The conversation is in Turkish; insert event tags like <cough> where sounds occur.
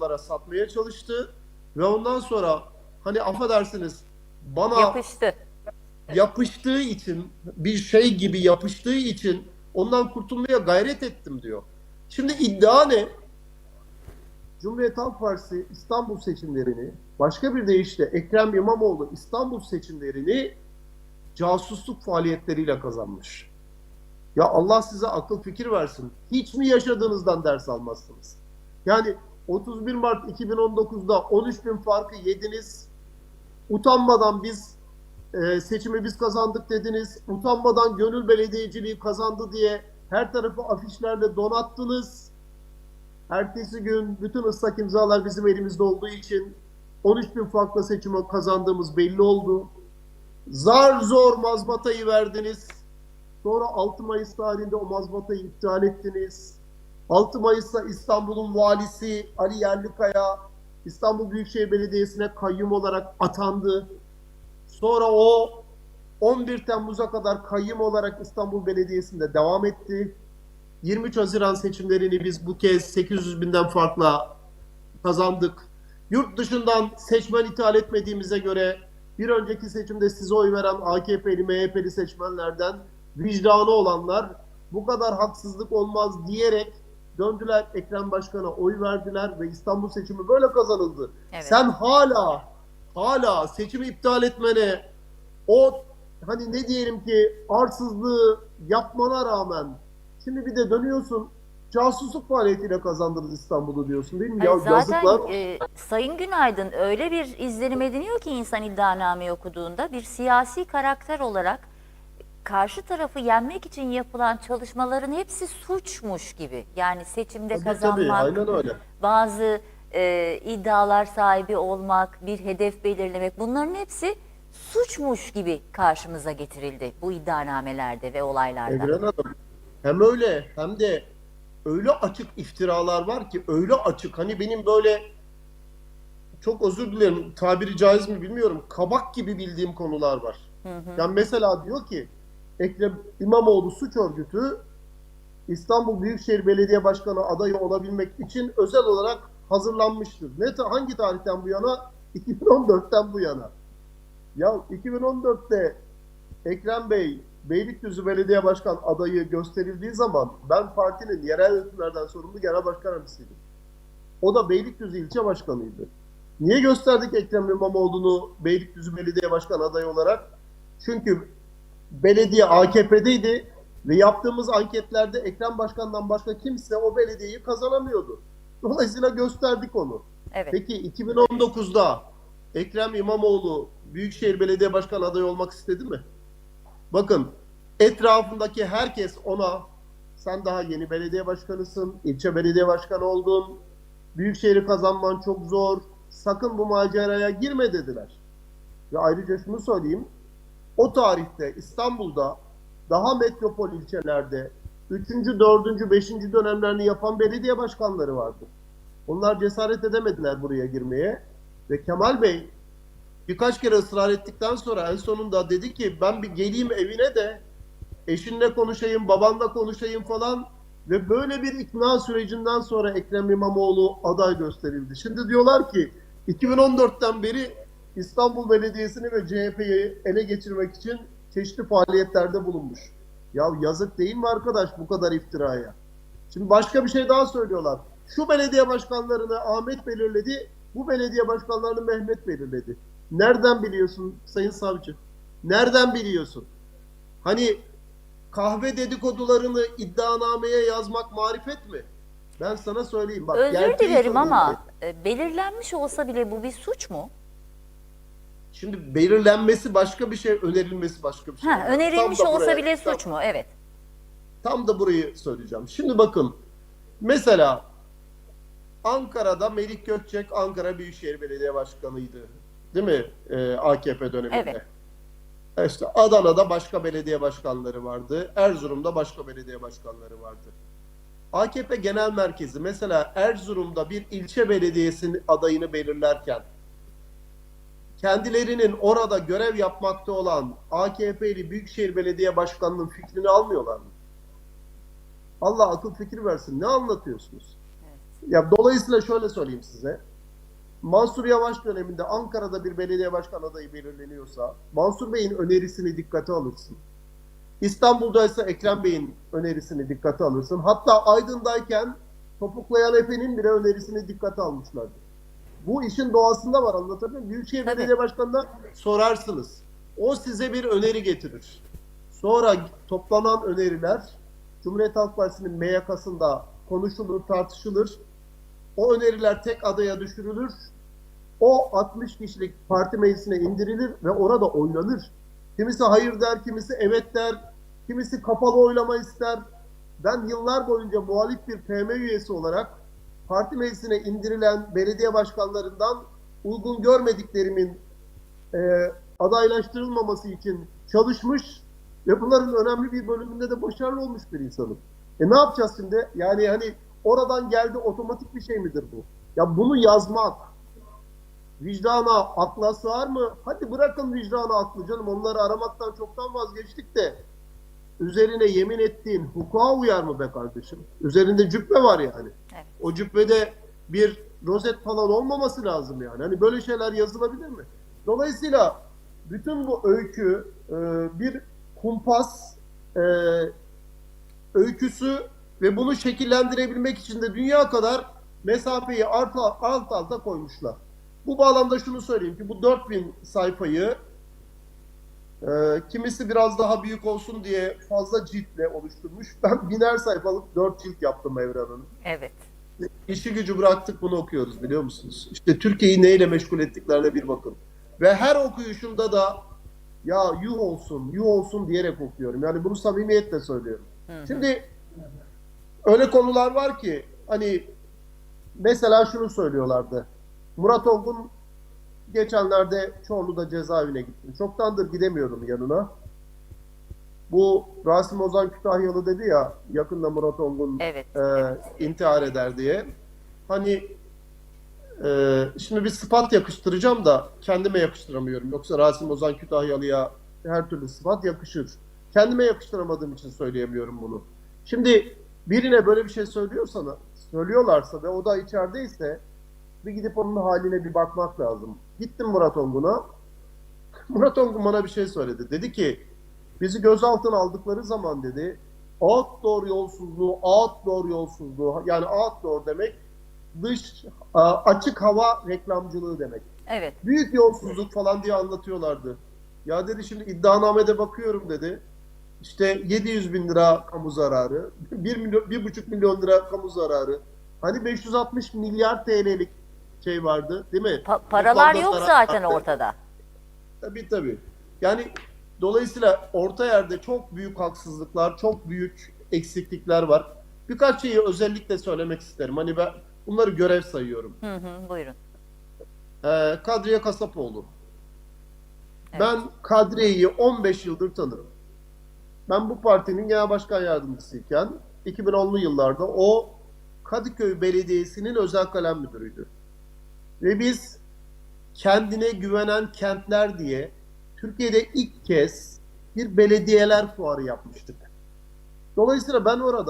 dolara satmaya çalıştı ve ondan sonra hani affedersiniz bana Yapıştı. yapıştığı için bir şey gibi yapıştığı için ondan kurtulmaya gayret ettim diyor. Şimdi iddia ne? Cumhuriyet Halk Partisi İstanbul seçimlerini başka bir deyişle Ekrem İmamoğlu İstanbul seçimlerini casusluk faaliyetleriyle kazanmış. Ya Allah size akıl fikir versin. Hiç mi yaşadığınızdan ders almazsınız? Yani 31 Mart 2019'da 13 bin farkı yediniz. Utanmadan biz e, seçimi biz kazandık dediniz. Utanmadan gönül belediyeciliği kazandı diye her tarafı afişlerle donattınız. Ertesi gün bütün ıslak imzalar bizim elimizde olduğu için 13 bin farklı seçimi kazandığımız belli oldu. Zar zor mazbatayı verdiniz. Sonra 6 Mayıs tarihinde o mazbatayı iptal ettiniz. 6 Mayıs'ta İstanbul'un valisi Ali Yerlikaya İstanbul Büyükşehir Belediyesi'ne kayyum olarak atandı. Sonra o 11 Temmuz'a kadar kayyum olarak İstanbul Belediyesi'nde devam etti. 23 Haziran seçimlerini biz bu kez 800 binden farkla kazandık. Yurt dışından seçmen ithal etmediğimize göre bir önceki seçimde size oy veren AKP'li, MHP'li seçmenlerden vicdanı olanlar bu kadar haksızlık olmaz diyerek döndüler Ekrem Başkan'a oy verdiler ve İstanbul seçimi böyle kazanıldı. Evet. Sen hala hala seçimi iptal etmene o hani ne diyelim ki arsızlığı yapmana rağmen şimdi bir de dönüyorsun casusluk faaliyetiyle kazandınız İstanbul'u diyorsun değil mi? Ay, Ya zaten yazıklar. e, Sayın Günaydın öyle bir izlenim ediniyor ki insan iddianameyi okuduğunda bir siyasi karakter olarak karşı tarafı yenmek için yapılan çalışmaların hepsi suçmuş gibi. Yani seçimde Tabii, tabii, kazanmak, aynen öyle. bazı e, iddialar sahibi olmak, bir hedef belirlemek bunların hepsi suçmuş gibi karşımıza getirildi bu iddianamelerde ve olaylarda. Evren Hanım hem öyle hem de öyle açık iftiralar var ki öyle açık hani benim böyle çok özür dilerim tabiri caiz mi bilmiyorum kabak gibi bildiğim konular var. Yani mesela diyor ki Ekrem İmamoğlu suç örgütü İstanbul Büyükşehir Belediye Başkanı adayı olabilmek için özel olarak hazırlanmıştır. Ne hangi tarihten bu yana? <laughs> 2014'ten bu yana. Ya 2014'te Ekrem Bey Beylikdüzü Belediye Başkan adayı gösterildiği zaman ben partinin yerel yönetimlerden sorumlu genel başkan yardımcısıydım. O da Beylikdüzü ilçe başkanıydı. Niye gösterdik Ekrem İmamoğlu'nu Beylikdüzü Belediye Başkan adayı olarak? Çünkü belediye AKP'deydi ve yaptığımız anketlerde Ekrem Başkan'dan başka kimse o belediyeyi kazanamıyordu. Dolayısıyla gösterdik onu. Evet. Peki 2019'da Ekrem İmamoğlu Büyükşehir Belediye Başkanı adayı olmak istedi mi? Bakın etrafındaki herkes ona sen daha yeni belediye başkanısın, ilçe belediye başkanı oldun, Büyükşehir'i kazanman çok zor, sakın bu maceraya girme dediler. Ve ayrıca şunu söyleyeyim, o tarihte İstanbul'da daha metropol ilçelerde 3. 4. 5. dönemlerini yapan belediye başkanları vardı. Onlar cesaret edemediler buraya girmeye. Ve Kemal Bey birkaç kere ısrar ettikten sonra en sonunda dedi ki ben bir geleyim evine de eşinle konuşayım, babanla konuşayım falan. Ve böyle bir ikna sürecinden sonra Ekrem İmamoğlu aday gösterildi. Şimdi diyorlar ki 2014'ten beri İstanbul Belediyesi'ni ve CHP'yi ele geçirmek için çeşitli faaliyetlerde bulunmuş. Ya yazık değil mi arkadaş bu kadar iftiraya? Şimdi başka bir şey daha söylüyorlar. Şu belediye başkanlarını Ahmet belirledi, bu belediye başkanlarını Mehmet belirledi. Nereden biliyorsun Sayın Savcı? Nereden biliyorsun? Hani kahve dedikodularını iddianameye yazmak marifet mi? Ben sana söyleyeyim. Bak, Özür dilerim ama e, belirlenmiş olsa bile bu bir suç mu? Şimdi belirlenmesi başka bir şey, önerilmesi başka bir şey. Ha, Tam önerilmiş da olsa buraya- bile tam- suç mu? Evet. Tam da burayı söyleyeceğim. Şimdi bakın. Mesela Ankara'da Melik Gökçek Ankara Büyükşehir Belediye Başkanı'ydı. Değil mi? Ee, AKP döneminde. Evet. İşte Adana'da başka belediye başkanları vardı. Erzurum'da başka belediye başkanları vardı. AKP Genel Merkezi mesela Erzurum'da bir ilçe belediyesinin adayını belirlerken kendilerinin orada görev yapmakta olan AKP'li Büyükşehir Belediye Başkanı'nın fikrini almıyorlar mı? Allah akıl fikir versin. Ne anlatıyorsunuz? Ya dolayısıyla şöyle söyleyeyim size. Mansur Yavaş döneminde Ankara'da bir belediye başkan adayı belirleniyorsa Mansur Bey'in önerisini dikkate alırsın. İstanbul'da ise Ekrem Bey'in önerisini dikkate alırsın. Hatta Aydın'dayken topuklayan Efe'nin bile önerisini dikkate almışlardı. Bu işin doğasında var anlatabiliyor muyum? Büyükşehir Tabii. Belediye Başkanı'na sorarsınız. O size bir öneri getirir. Sonra toplanan öneriler Cumhuriyet Halk Partisi'nin MYK'sında konuşulur, tartışılır. O öneriler tek adaya düşürülür. O 60 kişilik parti meclisine indirilir ve orada oynanır. Kimisi hayır der, kimisi evet der, kimisi kapalı oylama ister. Ben yıllar boyunca muhalif bir PM üyesi olarak parti meclisine indirilen belediye başkanlarından uygun görmediklerimin e, adaylaştırılmaması için çalışmış ve bunların önemli bir bölümünde de başarılı olmuş bir insanım. E ne yapacağız şimdi? Yani hani oradan geldi otomatik bir şey midir bu? Ya bunu yazmak vicdana, akla sığar mı? Hadi bırakın vicdana aklı canım. Onları aramaktan çoktan vazgeçtik de üzerine yemin ettiğin hukuka uyar mı be kardeşim? Üzerinde cübbe var yani. Evet. O cübbede bir rozet falan olmaması lazım yani. Hani böyle şeyler yazılabilir mi? Dolayısıyla bütün bu öykü e, bir kumpas e, öyküsü ve bunu şekillendirebilmek için de dünya kadar mesafeyi alt, alt alta koymuşlar. Bu bağlamda şunu söyleyeyim ki bu 4000 sayfayı e, kimisi biraz daha büyük olsun diye fazla ciltle oluşturmuş. <laughs> Ben biner sayfalık 4 cilt yaptım Evren Hanım. Evet. İşi gücü bıraktık bunu okuyoruz biliyor musunuz? İşte Türkiye'yi neyle meşgul ettiklerine bir bakın. Ve her okuyuşumda da ya yuh olsun, yuh olsun diyerek okuyorum. Yani bunu samimiyetle söylüyorum. Şimdi öyle konular var ki hani mesela şunu söylüyorlardı. Murat Olgun geçenlerde Çorlu'da cezaevine gittim. Çoktandır gidemiyordum yanına. Bu Rasim Ozan Kütahyalı dedi ya yakında Murat Olgun Evet. e, intihar eder diye. Hani e, şimdi bir sıfat yakıştıracağım da kendime yakıştıramıyorum. Yoksa Rasim Ozan Kütahyalı'ya her türlü sıfat yakışır. Kendime yakıştıramadığım için söyleyemiyorum bunu. Şimdi birine böyle bir şey söylüyorsa, söylüyorlarsa ve o da içerideyse bir gidip onun haline bir bakmak lazım. Gittim Murat Ongun'a. <laughs> Murat Ongun bana bir şey söyledi. Dedi ki bizi gözaltına aldıkları zaman dedi outdoor yolsuzluğu, outdoor yolsuzluğu yani outdoor demek dış açık hava reklamcılığı demek. Evet. Büyük yolsuzluk falan diye anlatıyorlardı. Ya dedi şimdi iddianamede bakıyorum dedi. İşte 700 bin lira kamu zararı, 1 milyon, 1,5 milyon lira kamu zararı. Hani 560 milyar TL'lik şey vardı değil mi? Pa- paralar yok zaten ortada. Tabii tabii. Yani dolayısıyla orta yerde çok büyük haksızlıklar, çok büyük eksiklikler var. Birkaç şeyi özellikle söylemek isterim. Hani ben bunları görev sayıyorum. Hı hı, buyurun. Ee, Kadriye Kasapoğlu. Evet. Ben Kadriye'yi 15 yıldır tanırım. Ben bu partinin genel başkan yardımcısıyken 2010'lu yıllarda o Kadıköy Belediyesi'nin özel kalem müdürüydü. Ve biz kendine güvenen kentler diye Türkiye'de ilk kez bir belediyeler fuarı yapmıştık. Dolayısıyla ben orada